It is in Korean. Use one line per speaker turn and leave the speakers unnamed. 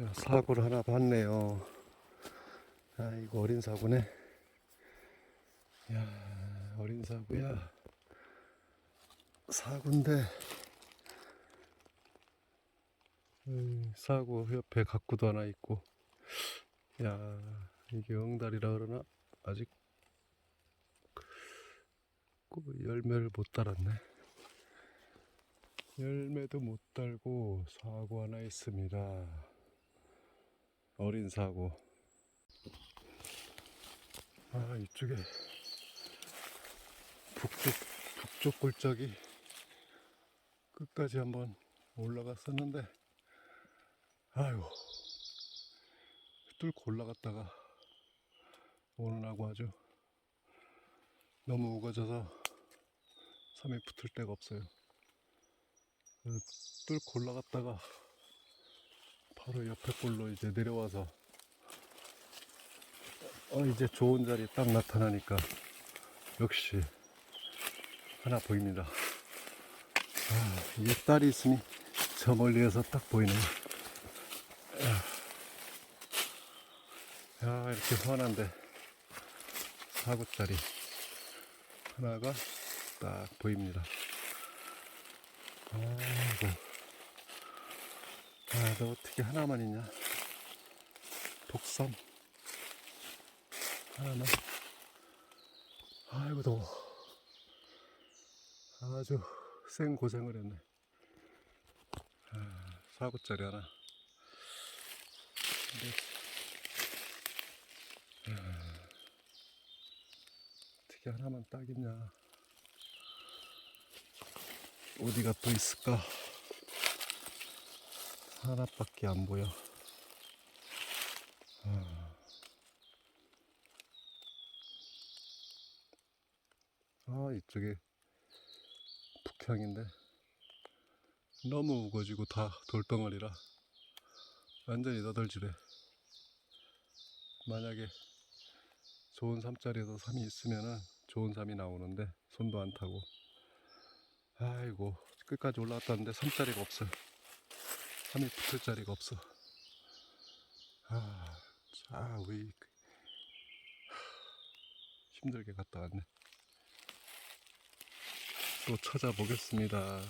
야, 사고를 하나 봤네요. 아, 이거 어린 사고네. 야, 어린 사고야. 사고인데, 음, 사고 옆에 가꾸도 하나 있고, 야, 이게 엉다리라 그러나, 아직 그 열매를 못 달았네. 열매도 못 달고 사고 하나 있습니다. 어린 사고. 아 이쪽에 북쪽 북쪽 골짜기 끝까지 한번 올라갔었는데 아유 뚫고 올라갔다가 오늘하고 아주 너무 우거져서 섬에 붙을 데가 없어요. 그래서 뚫고 올라갔다가 바로 옆에 골로 이제 내려와서 어 이제 좋은 자리 딱 나타나니까 역시 하나 보입니다. 아, 이게 딸이 있으니 저 멀리에서 딱 보이네요. 야, 야 이렇게 환한데 사구짜리 하나가 딱 보입니다. 아이고. 아, 너 어떻게 하나만 있냐? 독삼. 하나만. 아이고, 더워. 아주 생 고생을 했네. 아, 사구짜리 하나. 근데, 아, 어떻게 하나만 딱있냐? 어디가 또 있을까? 하나밖에 안 보여. 아, 아 이쪽에 북향인데 너무 우거지고 다 돌덩어리라 완전히 너덜지래. 만약에 좋은 삼자리에서 삼이 있으면은 좋은 삼이 나오는데 손도 안 타고 아이고 끝까지 올라왔다는데 삼자리가 없어요. 삼이 붙을 자리가 없어. 아, 자, 왜 힘들게 갔다 왔네. 또 찾아보겠습니다.